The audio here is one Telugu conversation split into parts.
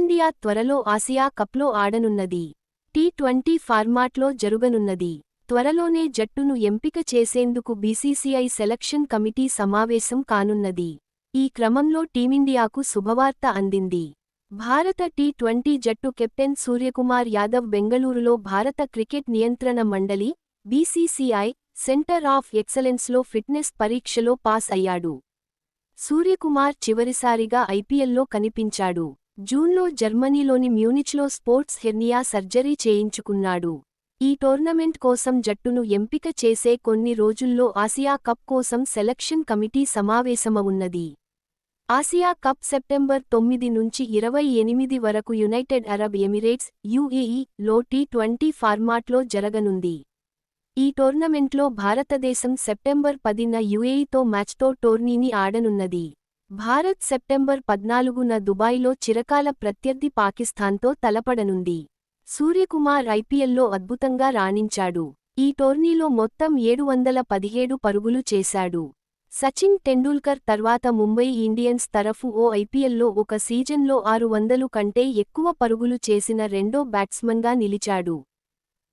టీమిండియా త్వరలో ఆసియా కప్లో ఆడనున్నది. టీ ట్వంటీ ఫార్మాట్లో జరుగనున్నది. త్వరలోనే జట్టును ఎంపిక చేసేందుకు బీసీసీఐ సెలక్షన్ కమిటీ సమావేశం కానున్నది. ఈ క్రమంలో టీమిండియాకు శుభవార్త అందింది. భారత టీ ట్వంటీ జట్టు కెప్టెన్ సూర్యకుమార్ యాదవ్ బెంగళూరులో భారత క్రికెట్ నియంత్రణ మండలి బీసీసీఐ సెంటర్ ఆఫ్ ఎక్సలెన్స్లో ఫిట్నెస్ పరీక్షలో పాస్ అయ్యాడు సూర్యకుమార్ చివరిసారిగా ఐపీఎల్లో కనిపించాడు. జూన్లో జర్మనీలోని మ్యూనిచ్లో స్పోర్ట్స్ హెర్నియా సర్జరీ చేయించుకున్నాడు. ఈ టోర్నమెంట్ కోసం జట్టును ఎంపిక చేసే కొన్ని రోజుల్లో ఆసియా కప్ కోసం సెలక్షన్ కమిటీ సమావేశమవున్నది. ఆసియా కప్ సెప్టెంబర్ తొమ్మిది నుంచి ఇరవై ఎనిమిది వరకు యునైటెడ్ అరబ్ ఎమిరేట్స్ యుఏఈ లో టీ ట్వంటీ ఫార్మాట్లో జరగనుంది. ఈ టోర్నమెంట్లో భారతదేశం సెప్టెంబర్ పదిన యుఏఈతో మ్యాచ్తో టోర్నీని ఆడనున్నది. భారత్ సెప్టెంబర్ పద్నాలుగున దుబాయ్లో చిరకాల ప్రత్యర్థి పాకిస్తాన్తో తలపడనుంది. సూర్యకుమార్ ఐపీఎల్లో అద్భుతంగా రాణించాడు. ఈ టోర్నీలో మొత్తం ఏడు వందల పదిహేడు పరుగులు చేశాడు. సచిన్ టెండూల్కర్ తర్వాత ముంబై ఇండియన్స్ తరఫు ఓ ఐపీఎల్లో ఒక సీజన్లో ఆరు వందలు కంటే ఎక్కువ పరుగులు చేసిన రెండో బ్యాట్స్మన్గా నిలిచాడు.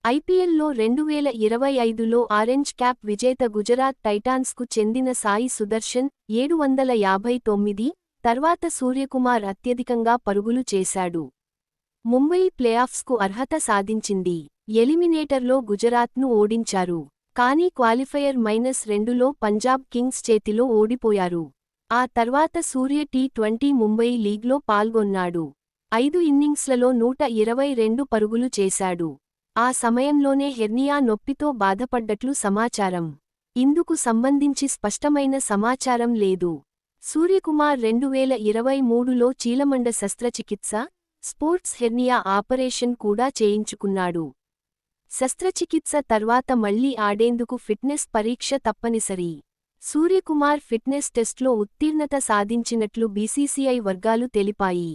ఐపీఎల్లో రెండువేల ఇరవై ఐదులో ఆరెంజ్ క్యాప్ విజేత గుజరాత్ టైటాన్స్కు చెందిన సాయి సుదర్శన్ ఏడు వందల యాభై తొమ్మిది తర్వాత సూర్యకుమార్ అత్యధికంగా పరుగులు చేశాడు. ముంబై ప్లేఆఫ్స్కు అర్హత సాధించింది. ఎలిమినేటర్లో గుజరాత్ను ఓడించారు. కానీ క్వాలిఫయర్ మైనస్ రెండులో పంజాబ్ కింగ్స్ చేతిలో ఓడిపోయారు. ఆ తర్వాత సూర్య టీ ట్వంటీ ముంబై లీగ్లో పాల్గొన్నాడు. ఐదు ఇన్నింగ్స్లలో నూట ఇరవై రెండు పరుగులు చేశాడు. ఆ సమయంలోనే హెర్నియా నొప్పితో బాధపడ్డట్లు సమాచారం. ఇందుకు సంబంధించి స్పష్టమైన సమాచారం లేదు. సూర్యకుమార్ రెండువేల ఇరవై మూడులో చీలమండ శస్త్రచికిత్స స్పోర్ట్స్ హెర్నియా ఆపరేషన్ కూడా చేయించుకున్నాడు. శస్త్రచికిత్స తర్వాత మళ్ళీ ఆడేందుకు ఫిట్నెస్ పరీక్ష తప్పనిసరి. సూర్యకుమార్ ఫిట్నెస్ టెస్ట్లో ఉత్తీర్ణత సాధించినట్లు బీసీసీఐ వర్గాలు తెలిపాయి.